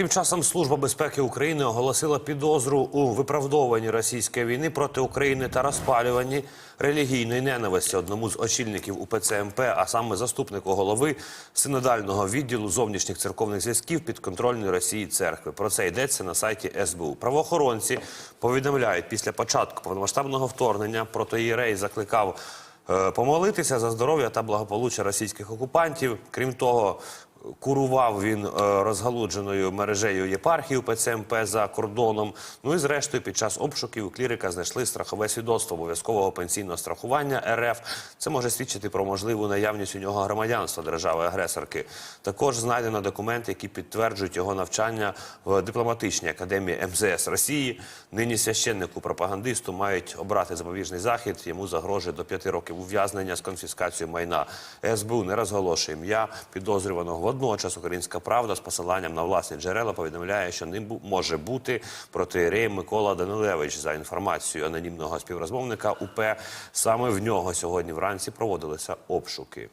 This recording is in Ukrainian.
Тим часом Служба безпеки України оголосила підозру у виправдовуванні російської війни проти України та розпалюванні релігійної ненависті одному з очільників УПЦ МП, а саме заступнику голови синодального відділу зовнішніх церковних зв'язків підконтрольної Росії церкви. Про це йдеться на сайті СБУ. Правоохоронці повідомляють, після початку повномасштабного вторгнення протоїрей закликав е, помолитися за здоров'я та благополуччя російських окупантів. Крім того, курував він е, розгалудженою мережею єпархії ПЦМП за кордоном. Ну і зрештою, під час обшуків клірика знайшли страхове свідоцтво обов'язкового пенсійного страхування РФ. Це може свідчити про можливу наявність у нього громадянства держави-агресорки. Також знайдено документи, які підтверджують його навчання в дипломатичній академії МЗС Росії. Нині священнику пропагандисту мають обрати запобіжний захід. Йому загрожує до п'яти років ув'язнення з конфіскацією майна. СБУ не розголошує ім'я підозрюваного. Водночас Українська правда з посиланням на власні джерела повідомляє, що ним може бути протиєрей Микола Данилевич. За інформацією анонімного співрозмовника УП, саме в нього сьогодні вранці проводилися обшуки.